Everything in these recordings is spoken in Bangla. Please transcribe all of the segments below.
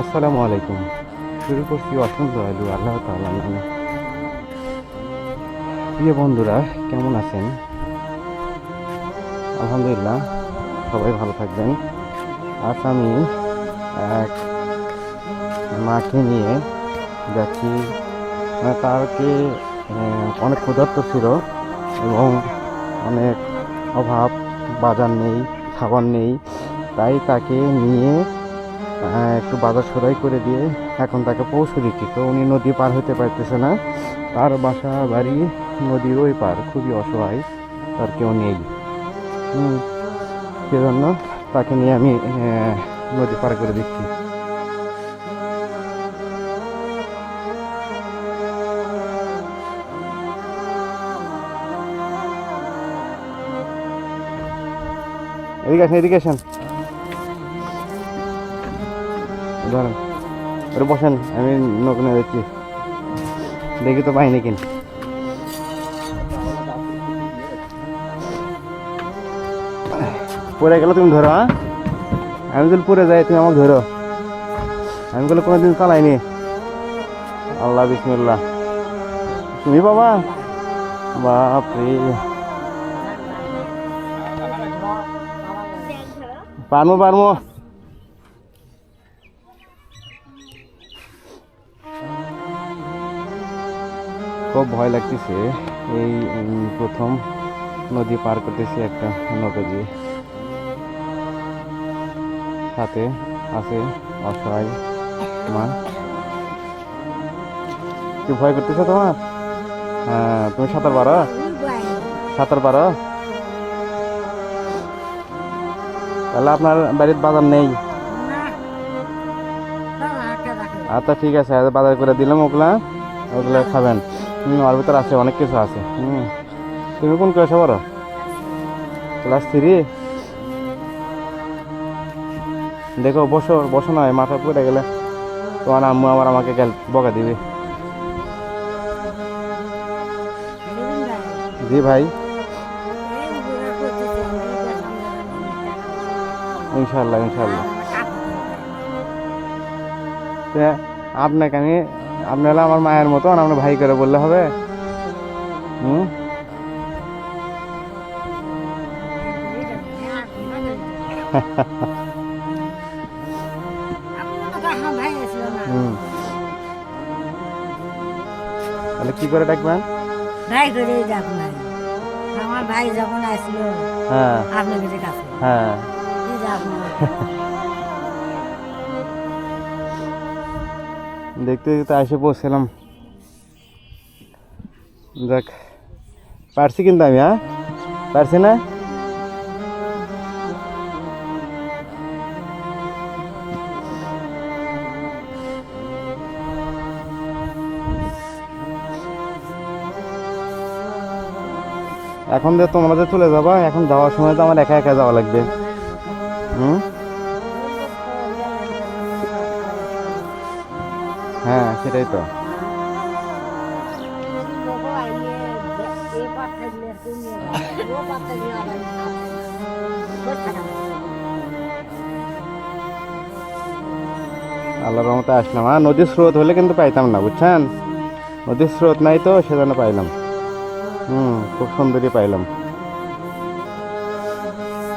আসসালামু আলাইকুম। শুরু করছি অসংখ্য আলু আল্লাহ প্রিয় বন্ধুরা, কেমন আছেন? আলহামদুলিল্লাহ, সবাই ভালো থাকবেন। আজ আমি এক মাকে নিয়ে যাচ্ছি। মানে তারকে অনেক ক্ষুধার্ত ছিল এবং অনেক অভাব, বাজার নেই। খাবার নেই। তাই তাকে নিয়ে একটু বাজার সদাই করে দিয়ে এখন তাকে পৌঁছে দিচ্ছি। তো উনি নদী পার হতে পারতেছে না। তার বাসা, বাড়ি নদীর ওই পার। খুবই অসহায়। তার কেউ নেই। সেজন্য তাকে নিয়ে আমি নদী পার করে দিচ্ছি। এদিকে আসেন এদিকে আসেন। ধরেন, ওরে বসেন, আমি নতুন দেখছি দেখি তো পাই নাকি পরে গেল তুমি ধরো হ্যাঁ? আমি যদি পরে যাই, তুমি আমাকে ধরো। আমি বলে কোনোদিন চালাইনি। আল্লাহ, বিসমিল্লাহ। তুমি বাবা? বাপরে। পারমো পারমো। খুব ভয় লাগতেছে এই প্রথম নদী পার করতেছি একটা নৌকা দিয়ে সাথে আছে অসহায় মা কি ভয় করতেছে তোমার? হ্যাঁ তুমি সাঁতার পারো? সাঁতার পারো? তাহলে আপনার বাড়ির বাজার নেই। আচ্ছা ঠিক আছে আজ বাজার করে দিলাম ওগুলা। ওগুলা খাবেন। হুম, ওর ভিতরে আছে, অনেক কিছু আছে। হুম। তুমি কোন ক্লাসে পড়ো? Class three? দেখো, বসো বসো নয় মাথা পড়ে গেলে তোমার আম্মু আবার আমাকে গেল, বকা দিবে। জি ভাই। ইনশাল্লাহ ইনশাল্লাহ আপনাকে আমি আপনারা আমার মায়ের মতন আমরা ভাই করে বললে হবে? হুম? তাহলে কি করে ডাকবেন? ভাই করে যাক আমার ভাই যখন আসলো হ্যাঁ। আপনার কাছে। হ্যাঁ। দেখতে দেখতে এসে পৌঁছলাম। দেখ পারছি কিন্তু আমি হ্যাঁ? পারছি না? এখন যে তোমরা যে চলে যাবা, এখন যাওয়ার সময় তো আমার একা একা যাওয়া লাগবে। হ্যাঁ সেটাই তো। আল্লাহর রহমতে আসলাম হ্যাঁ? নদীর স্রোত হলে কিন্তু পাইতাম না, বুঝছেন? নদীর স্রোত নাই তো, সেজন্য পাইলাম। হুম, খুব সুন্দরই পাইলাম।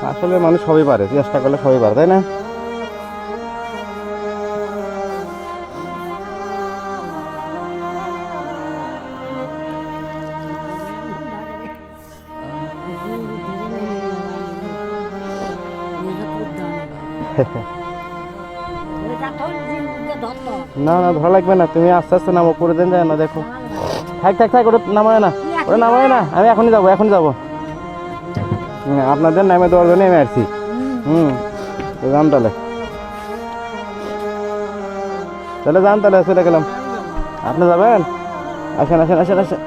আসলে মানুষ সবই পারে, চেষ্টা করলে সবই পারে, তাই না? না না, ধরা লাগবে না, তুমি আস্তে আস্তে নামো, পরে দিন যায় না, দেখো। থাক থাক থাক, ওটা নামায় না, ওটা নামায় না, আমি এখনই যাব এখনই যাব। আপনাদের নামে দেওয়ার আমি আসছি। হুম যান তাহলে। তাহলে যান তাহলে, চলে গেলাম। আপনি যাবেন? আসেন আসেন আসেন আসেন।